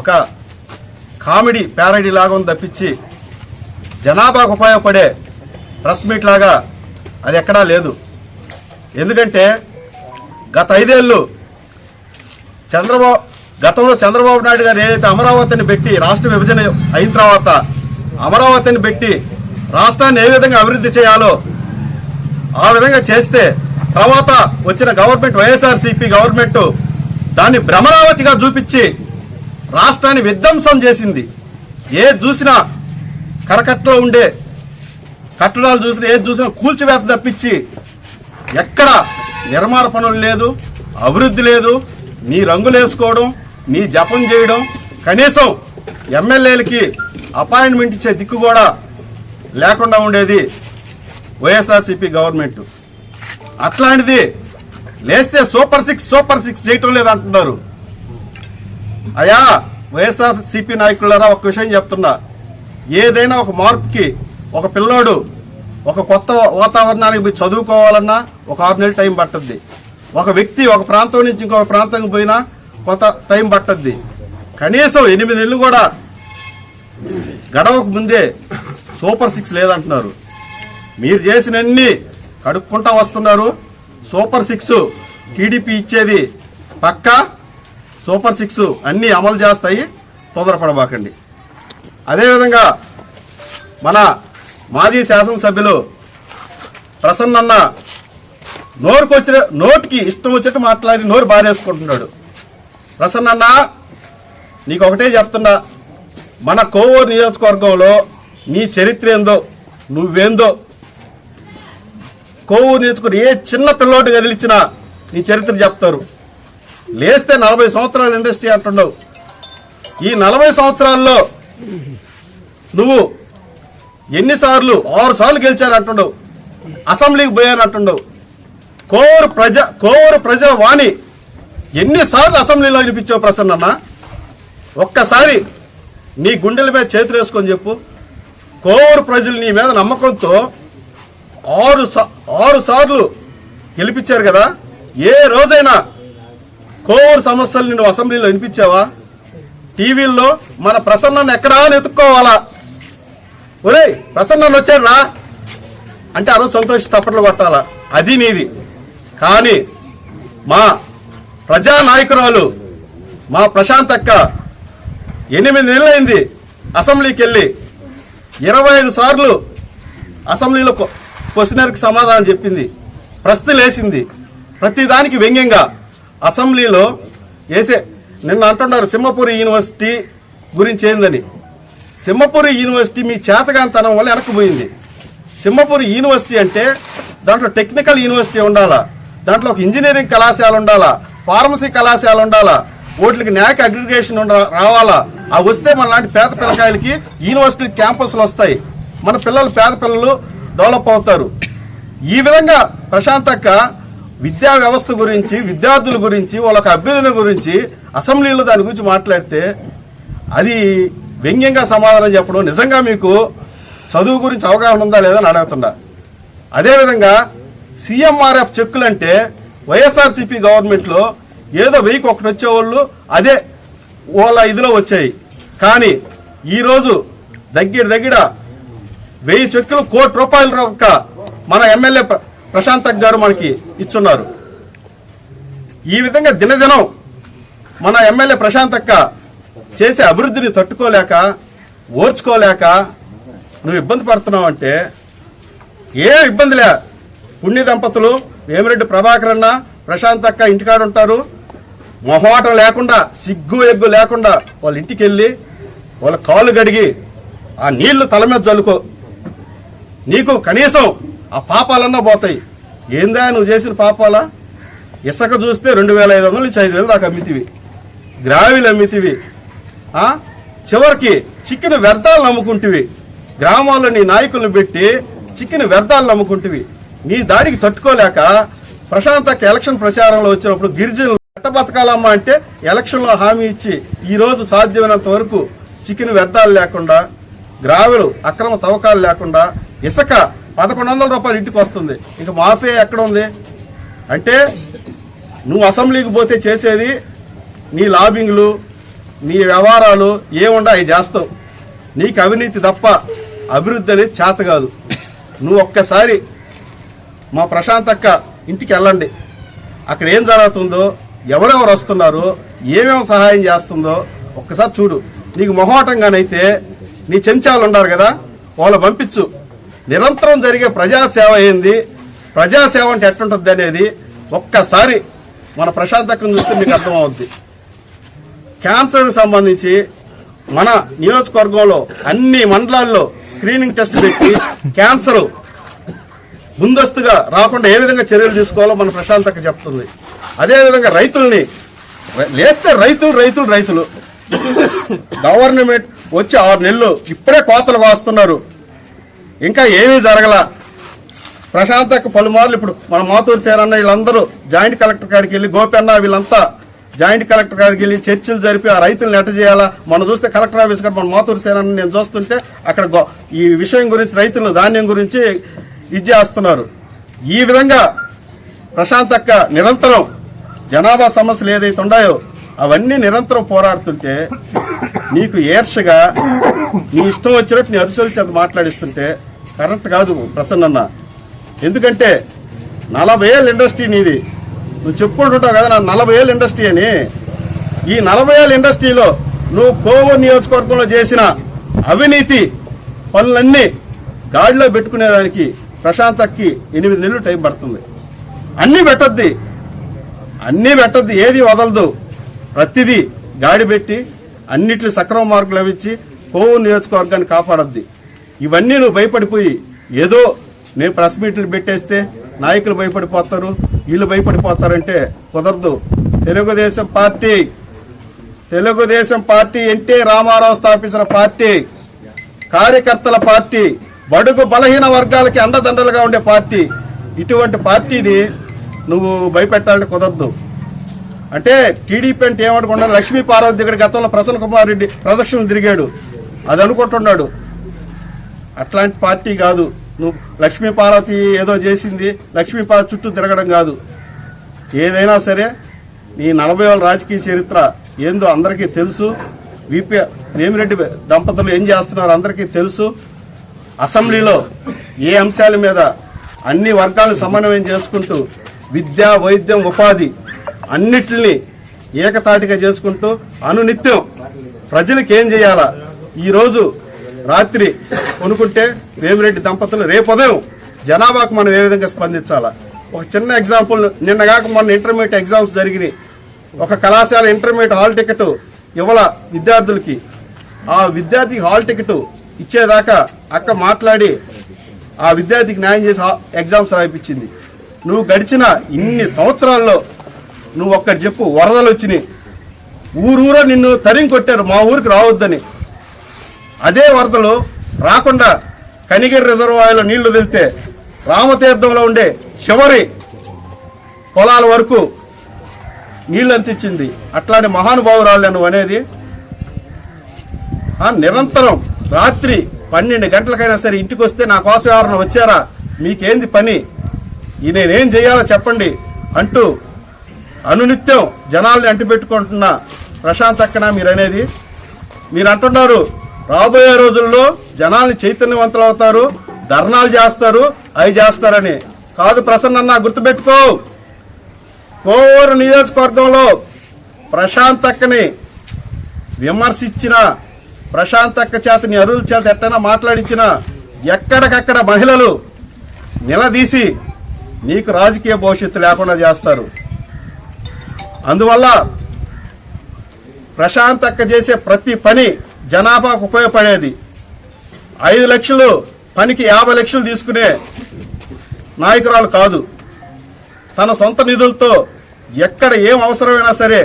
ఒక comedy parody లాగా ఉంది తప్పించి జనాభాకు ఉపయోగపడే ప్రెస్ మీట్ లాగా అది ఎక్కడా లేదు. ఎందుకంటే గత ఐదేళ్ళు చంద్రబాబు గతంలో చంద్రబాబు నాయుడు గారు ఏదైతే అమరావతిని పెట్టి రాష్ట్ర విభజన అయిన తర్వాత అమరావతిని పెట్టి రాష్ట్రాన్ని ఏ విధంగా అభివృద్ధి చేయాలో ఆ విధంగా చేస్తే తర్వాత వచ్చిన గవర్నమెంట్ వైఎస్ఆర్సీపీ గవర్నమెంట్ దాన్ని భ్రమరావతిగా చూపించి రాష్ట్రాన్ని విధ్వంసం చేసింది. ఏది చూసినా కరకట్టలో ఉండే కట్టడాలు చూసినా ఏది చూసినా కూల్చివేత తప్పించి ఎక్కడ నిర్మాణ పనులు లేదు అభివృద్ధి లేదు నీ రంగులు వేసుకోవడం నీ జపం చేయడం కనీసం ఎమ్మెల్యేలకి అపాయింట్మెంట్ ఇచ్చే దిక్కు కూడా లేకుండా ఉండేది వైఎస్ఆర్సీపీ గవర్నమెంట్. అట్లాంటిది లేస్తే సూపర్ సిక్స్ సూపర్ సిక్స్ చేయటం లేదంటున్నారు. అయా వైఎస్ఆర్ సిపి నాయకులారా ఒక విషయం చెప్తున్నా. ఏదైనా ఒక మార్పుకి ఒక పిల్లోడు ఒక కొత్త వాతావరణానికి పోయి చదువుకోవాలన్నా ఒక ఆరు నెలలు టైం పట్టద్ది. ఒక వ్యక్తి ఒక ప్రాంతం నుంచి ఇంకొక ప్రాంతానికి పోయినా కొత్త టైం పట్టద్ది. కనీసం ఎనిమిది నెలలు కూడా గడవకు ముందే సూపర్ సిక్స్ లేదంటున్నారు. మీరు చేసినన్ని కడుక్కుంటా వస్తున్నారు. సూపర్ సిక్స్ టీడీపీ ఇచ్చేది పక్కా సూపర్ సిక్స్ అన్నీ అమలు చేస్తాయి. తొందరపడబాకండి. అదేవిధంగా మన మాజీ శాసనసభ్యులు ప్రసన్నన్న నోరుకొచ్చిన నోటికి ఇష్టం వచ్చేట్టు మాట్లాడి నోరు బారేసుకుంటున్నాడు. ప్రసన్నన్న నీకు ఒకటే చెప్తున్నా. మన కోవూరు నియోజకవర్గంలో నీ చరిత్ర ఏందో నువ్వేందో కోవూరు నియోజకవర్గం ఏ చిన్న పిల్లోటి కదిలిచ్చినా నీ చరిత్ర చెప్తారు. లేస్తే నలభై సంవత్సరాలు ఇండస్ట్రీ అంటున్నావు. ఈ నలభై సంవత్సరాల్లో నువ్వు ఎన్నిసార్లు ఆరు సార్లు గెలిచానంటుండవు అసెంబ్లీకి పోయానంటుండవు కోవూరు ప్రజ కోవూరు ప్రజా వాణి ఎన్నిసార్లు అసెంబ్లీలో వినిపించావు ప్రసన్న ఒక్కసారి నీ గుండెల మీద చేతులు వేసుకొని చెప్పు. కోవూరు ప్రజలు నీ మీద నమ్మకంతో ఆరు సా- ఆరు సార్లు గెలిపించారు కదా. ఏ రోజైనా కోవూరు సమస్యలు నిన్ను అసెంబ్లీలో వినిపించావా? టీవీల్లో మన ప్రసన్నను ఎక్కడా అని ఎత్తుక్కోవాలా? ఒరేయ్ ప్రసన్నను వచ్చాడు రా. అంటే ఆ రోజు సంతోషి తప్పట్లు కొట్టాలా? అది నీది. కానీ మా ప్రజా నాయకురాలు మా ప్రశాంత్ అక్క ఎనిమిది నెలలైంది అసెంబ్లీకి వెళ్ళి ఇరవై ఐదు సార్లు అసెంబ్లీలో క్వశ్చనర్కి సమాధానం చెప్పింది. ప్రశ్నలేసింది. ప్రతిదానికి వ్యంగ్యంగా అసెంబ్లీలో వేసే నిన్న అంటున్నారు సింహపురి యూనివర్సిటీ గురించి ఏందని. సింహపురి యూనివర్సిటీ మీ చేతగాంతనం వల్ల వెనక్కిపోయింది సింహపురి యూనివర్సిటీ అంటే దాంట్లో టెక్నికల్ యూనివర్సిటీ ఉండాలా? దాంట్లో ఒక ఇంజనీరింగ్ కళాశాల ఉండాలా? ఫార్మసీ కళాశాల ఉండాలా? ఓట్లకి న్యాక్ అగ్రిగేషన్ రావాలా? ఆ వస్తే మన లాంటి పేద పిల్లకాయలకి యూనివర్సిటీ క్యాంపస్లు వస్తాయి. మన పిల్లలు పేద పిల్లలు డెవలప్ అవుతారు. ఈ విధంగా ప్రశాంతక్క విద్యా వ్యవస్థ గురించి విద్యార్థుల గురించి వాళ్ళకి అభ్యర్థన గురించి అసెంబ్లీలో దాని గురించి మాట్లాడితే అది వ్యంగ్యంగా సమాధానం చెప్పడం నిజంగా మీకు చదువు గురించి అవగాహన ఉందా లేదా అని అడుగుతున్నా. అదేవిధంగా సీఎంఆర్ఎఫ్ చెక్కులు అంటే వైఎస్ఆర్సీపీ గవర్నమెంట్లో ఏదో వెయ్యికి ఒకటి వచ్చేవాళ్ళు అదే వాళ్ళ ఇదిలో వచ్చాయి. కానీ ఈరోజు దగ్గర దగ్గర వెయ్యి చెక్కులు కోటి రూపాయల రొక్క మన ఎమ్మెల్యే ప్రశాంత్ గారు మనకి ఇచ్చున్నారు. ఈ విధంగా దినదినం మన ఎమ్మెల్యే ప్రశాంత్ అక్క చేసే అభివృద్ధిని తట్టుకోలేక ఓర్చుకోలేక నువ్వు ఇబ్బంది పడుతున్నావు అంటే ఏ ఇబ్బందిలే పుణ్య దంపతులు వేమిరెడ్డి ప్రభాకర్ అన్న ప్రశాంత్ అక్క ఇంటికాడ ఉంటారు. మొహమాటం లేకుండా సిగ్గు ఎగ్గు లేకుండా వాళ్ళ ఇంటికి వెళ్ళి వాళ్ళ కాళ్ళు గడిగి ఆ నీళ్ళు తల మీద జల్లుకో. నీకు కనీసం ఆ పాపాలన్నా పోతాయి. ఏందా నువ్వు చేసిన పాపాలా? ఇసుక చూస్తే రెండు వేల ఐదు వందల నుంచి ఐదు వేలు దాకా అమ్మితివి. గ్రావిలు అమ్మితివి. చివరికి చిక్కిన వ్యర్థాలు నమ్ముకుంటివి. గ్రామాల్లో నీ నాయకులను పెట్టి చిక్కిన వ్యర్థాలు నమ్ముకుంటివి. నీ దాడికి తట్టుకోలేక ప్రశాంతక ఎలక్షన్ ప్రచారంలో వచ్చినప్పుడు గిరిజనులు ఎట్ట బతకాలమ్మా అంటే ఎలక్షన్లో హామీ ఇచ్చి ఈ రోజు సాధ్యమైనంత వరకు చికెన్ వ్యర్థాలు లేకుండా గ్రావెలు అక్రమ తవ్వకాలు లేకుండా ఇసుక పదకొండు వందల రూపాయలు ఇంటికి వస్తుంది. ఇంకా మాఫీ ఎక్కడ ఉంది? అంటే నువ్వు అసెంబ్లీకి పోతే చేసేది నీ లాబింగ్లు నీ వ్యవహారాలు ఏముండా అవి చేస్తావు. నీకు అవినీతి తప్ప అభివృద్ధి అనేది చేత కాదు. నువ్వు ఒక్కసారి మా ప్రశాంత్ అక్క ఇంటికి వెళ్ళండి. అక్కడ ఏం జరుగుతుందో ఎవరెవరు వస్తున్నారో ఏమేమి సహాయం చేస్తుందో ఒక్కసారి చూడు. నీకు మొహోటంగానైతే నీ చెంచాలు ఉన్నారు కదా వాళ్ళు పంపించు. నిరంతరం జరిగే ప్రజాసేవ ఏంది? ప్రజాసేవ అంటే ఎట్టుంటుంది అనేది ఒక్కసారి మన ప్రశాంతకం చూస్తే మీకు అర్థమవుద్ది. క్యాన్సర్కి సంబంధించి మన నియోజకవర్గంలో అన్ని మండలాల్లో స్క్రీనింగ్ టెస్ట్ పెట్టి క్యాన్సర్ ముందస్తుగా రాకుండా ఏ విధంగా చర్యలు తీసుకోవాలో మన ప్రశాంతక చెప్తుంది. అదేవిధంగా రైతుల్ని లేస్తే రైతులు రైతులు రైతులు. గవర్నమెంట్ వచ్చి ఆరు నెలలు ఇప్పుడే కోతలు వాస్తున్నారు. ఇంకా ఏమీ జరగల. ప్రశాంతకు పలుమార్లు ఇప్పుడు మన మాతూరు సేనన్న వీళ్ళందరూ జాయింట్ కలెక్టర్ కాడికి వెళ్ళి గోపన్న వీళ్ళంతా జాయింట్ కలెక్టర్ కాడికి వెళ్ళి చర్చలు జరిపి ఆ రైతులను ఎట్ట చేయాలా? మనం చూస్తే కలెక్టర్ ఆఫీస్ గారు మన మాతూరు సేనన్న నేను చూస్తుంటే అక్కడ గో- ఈ విషయం గురించి రైతులు ధాన్యం గురించి ఇది చేస్తున్నారు ఈ విధంగా ప్రశాంత్ అక్క నిరంతరం జనాభా సమస్యలు ఏదైతే ఉన్నాయో అవన్నీ నిరంతరం పోరాడుతుంటే నీకు ఏర్షగా నీ ఇష్టం వచ్చినట్టు నీ అరుసల చేత మాట్లాడిస్తుంటే కరెక్ట్ కాదు ప్రసన్నన్న. ఎందుకంటే నలభై ఏళ్ళ ఇండస్ట్రీ నీది. నువ్వు చెప్పుకుంటుంటావు కదా నా నలభై ఏళ్ళ ఇండస్ట్రీ అని. ఈ నలభై ఏళ్ళ ఇండస్ట్రీలో నువ్వు కోవో నియోజకవర్గంలో చేసిన అవినీతి పనులన్నీ గాడిలో పెట్టుకునేదానికి ప్రశాంతకి అక్కి ఎనిమిది నెలలు టైం పడుతుంది. అన్నీ పెట్టొద్ది. అన్నీ పెట్టద్ది. ఏది వదలదు. ప్రతిదీ గాడి పెట్టి అన్నిట్లు సక్రమ మార్కులు అవిచ్చి కోవు నియోజకవర్గాన్ని కాపాడద్ది. ఇవన్నీ నువ్వు భయపడిపోయి ఏదో నేను ప్రెస్ మీట్లు పెట్టేస్తే నాయకులు భయపడిపోతారు వీళ్ళు భయపడిపోతారంటే కుదరదు. Telugu Desam party Telugu Desam party N T Rama Rao స్థాపించిన పార్టీ కార్యకర్తల పార్టీ బడుగు బలహీన వర్గాలకి అండదండలుగా ఉండే పార్టీ. ఇటువంటి పార్టీని నువ్వు భయపెట్టాలంటే కుదరదు. అంటే టీడీపీ అంటే ఏమనుకున్నా లక్ష్మీ పార్వతి దగ్గర గతంలో ప్రసన్న కుమార్ రెడ్డి ప్రదక్షిణలు తిరిగాడు. అది అనుకుంటున్నాడు. అట్లాంటి పార్టీ కాదు. నువ్వు లక్ష్మీపార్వతి ఏదో చేసింది లక్ష్మీపార్వతి చుట్టూ తిరగడం కాదు. ఏదైనా సరే నీ నలభై ఏళ్ళ రాజకీయ చరిత్ర ఏందో అందరికీ తెలుసు. విపి వేమిరెడ్డి దంపతులు ఏం చేస్తున్నారు అందరికీ తెలుసు. అసెంబ్లీలో ఏ అంశాల మీద అన్ని వర్గాలను సమన్వయం చేసుకుంటూ విద్య వైద్యం ఉపాధి అన్నిటిని ఏకతాటిగా చేసుకుంటూ అనునిత్యం ప్రజలకు ఏం చేయాలా? ఈరోజు రాత్రి కొనుక్కుంటే వేమిరెడ్డి దంపతులు రేపు ఉదయం జనాభాకు మనం ఏ విధంగా స్పందించాలా? ఒక చిన్న ఎగ్జాంపుల్ నిన్నగాక మొన్న ఇంటర్మీడియట్ ఎగ్జామ్స్ జరిగినాయి. ఒక కళాశాల ఇంటర్మీడియట్ హాల్ టికెట్ ఇవ్వాల విద్యార్థులకి. ఆ విద్యార్థికి హాల్ టికెట్ ఇచ్చేదాకా అక్క మాట్లాడి ఆ విద్యార్థికి న్యాయం చేసి ఎగ్జామ్స్ రాయిపించింది. నువ్వు గడిచిన ఇన్ని సంవత్సరాల్లో నువ్వు ఒక్కటి చెప్పు వరదలు వచ్చినాయి. ఊరూరో నిన్ను తరిం కొట్టారు మా ఊరికి రావద్దని. అదే వరదలు రాకుండా కనిగిరి రిజర్వాయర్లో నీళ్ళు వదిలితే రామతీర్థంలో ఉండే చివరి పొలాల వరకు నీళ్ళు అందించింది అట్లాంటి మహానుభావురాలు అనేది నిరంతరం రాత్రి పన్నెండు గంటలకైనా సరే ఇంటికి వస్తే నా కోసం ఎవరైనా వచ్చారా? మీకేంది పని? నేనేం చేయాలో చెప్పండి అంటూ అనునిత్యం జనాల్ని అంటిపెట్టుకుంటున్న ప్రశాంత్ అక్కన మీరు అనేది మీరు అంటున్నారు రాబోయే రోజుల్లో జనాల్ని చైతన్యవంతులు అవుతారు ధర్నాలు చేస్తారు అవి చేస్తారని. కాదు ప్రసన్న గుర్తుపెట్టుకో. కోవూరు నియోజకవర్గంలో ప్రశాంత్ అక్కని విమర్శించిన ప్రశాంత్ అక్క చేత నీ అరువుల చేత ఎట్టైనా మాట్లాడించిన ఎక్కడికక్కడ మహిళలు నిలదీసి నీకు రాజకీయ భవిష్యత్తు లేకుండా చేస్తారు. అందువల్ల ప్రశాంత్ అక్క చేసే ప్రతి పని జనాభాకు ఉపయోగపడేది. ఐదు లక్షలు పనికి యాభై లక్షలు తీసుకునే నాయకురాలు కాదు. తన సొంత నిధులతో ఎక్కడ ఏం అవసరమైనా సరే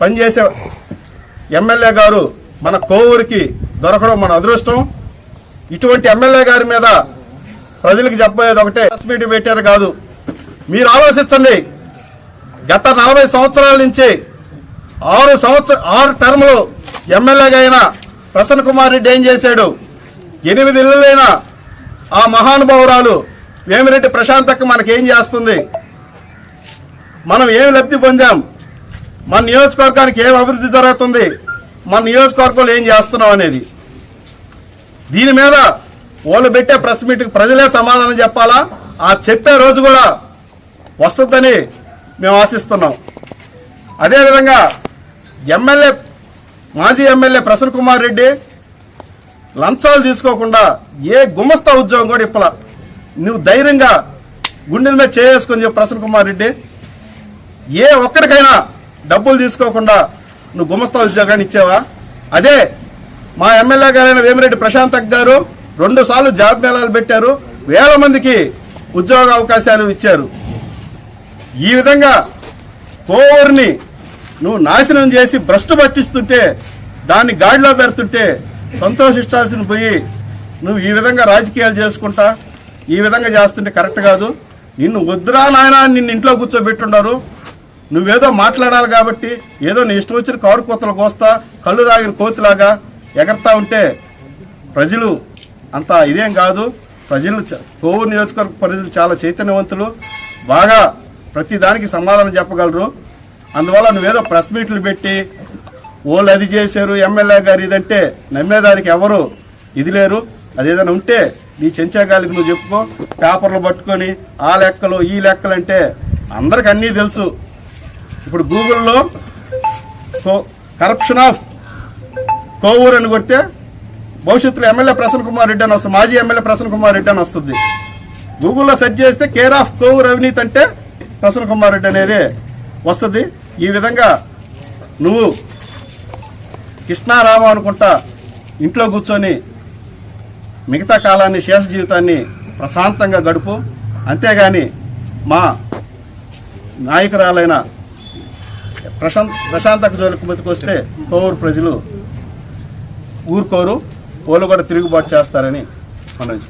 పనిచేసే ఎమ్మెల్యే గారు మన కోవూరికి దొరకడం మన అదృష్టం. ఇటువంటి ఎమ్మెల్యే గారి మీద ప్రజలకు చెప్పబోయేది ఒకటే ప్రెస్ పెట్టారు కాదు. మీరు ఆలోచించండి. గత నలభై సంవత్సరాల నుంచి ఆరు సంవత్సర ఆరు టర్మ్లు ఎమ్మెల్యేగా అయిన ప్రసన్న కుమార్ రెడ్డి ఏం చేశాడు? ఎనిమిది ఇళ్ళైన ఆ మహానుభావురాలు వేమిరెడ్డి ప్రశాంతక్క మనకేం చేస్తుంది? మనం ఏం లబ్ధి పొందాం? మన నియోజకవర్గానికి ఏం అభివృద్ధి జరుగుతుంది? మన నియోజకవర్గంలో ఏం చేస్తున్నాం అనేది. దీని మీద వాళ్ళు పెట్టే ప్రెస్ మీట్కి ప్రజలే సమాధానం చెప్పాలా? ఆ చెప్పే రోజు కూడా వస్తుందని మేము ఆశిస్తున్నాం. అదేవిధంగా ఎమ్మెల్యే మాజీ ఎమ్మెల్యే ప్రసన్న కుమార్ రెడ్డి లంచాలు తీసుకోకుండా ఏ గుమస్తా ఉద్యోగం కూడా ఇప్పలా. నువ్వు ధైర్యంగా గుండెల మీద చేసుకొని చెప్పు ప్రసన్న కుమార్ రెడ్డి. ఏ ఒక్కరికైనా డబ్బులు తీసుకోకుండా నువ్వు గుమస్తా ఉద్యోగాన్ని ఇచ్చావా? అదే మా ఎమ్మెల్యే గారైన వేమిరెడ్డి ప్రశాంత్ గారు రెండు సార్లు జాబ్ మేళాలు పెట్టారు. వేల మందికి ఉద్యోగ అవకాశాలు ఇచ్చారు. ఈ విధంగా కోవూరిని నువ్వు నాశనం చేసి భ్రష్టు పట్టిస్తుంటే దాన్ని గాడిలో పెడుతుంటే సంతోషించాల్సిన పోయి నువ్వు ఈ విధంగా రాజకీయాలు చేసుకుంటా ఈ విధంగా చేస్తుంటే కరెక్ట్ కాదు. నిన్ను వద్దురా నాయన నిన్ను ఇంట్లో కూర్చోబెట్టున్నారు నువ్వేదో మాట్లాడాలి కాబట్టి ఏదో నీ ఇష్టం వచ్చిన కారు కోతలు కోస్తా కళ్ళు తాగిన కోతిలాగా ఎగరతా ఉంటే ప్రజలు అంత ఇదేం కాదు. ప్రజలు కోవూరు నియోజకవర్గ ప్రజలు చాలా చైతన్యవంతులు. బాగా ప్రతిదానికి సమాధానం చెప్పగలరు. అందువల్ల నువ్వేదో ప్రెస్ మీట్లు పెట్టి వాళ్ళు అది చేశారు ఎమ్మెల్యే గారు ఇదంటే నమ్మేదానికి ఎవరు ఇది లేరు. అదేదైనా ఉంటే నీ చెంచాగాలికి నువ్వు చెప్పుకో పేపర్లు పట్టుకొని ఆ లెక్కలు ఈ లెక్కలు అంటే అందరికి అన్నీ తెలుసు. ఇప్పుడు గూగుల్లో కరప్షన్ ఆఫ్ కోవూరు అని కొడితే భవిష్యత్తులో ఎమ్మెల్యే ప్రసన్న కుమార్ రెడ్డి అని వస్తుంది మాజీ ఎమ్మెల్యే ప్రసన్న కుమార్ రెడ్డి అని వస్తుంది. గూగుల్లో సెర్చ్ చేస్తే కేర్ ఆఫ్ కోవూరు అవినీతి అంటే ప్రసన్న కుమార్ రెడ్డి అనేది వస్తుంది. ఈ విధంగా నువ్వు కృష్ణారామ అనుకుంటా ఇంట్లో కూర్చొని మిగతా కాలాన్ని శేష జీవితాన్ని ప్రశాంతంగా గడుపు. అంతేగాని మా నాయకురాలైన ప్రశాంత్ ప్రశాంతక జోలికి వస్తే కోవూరు ప్రజలు ఊరుకోరు వాళ్ళు కూడా తిరుగుబాటు చేస్తారని మనం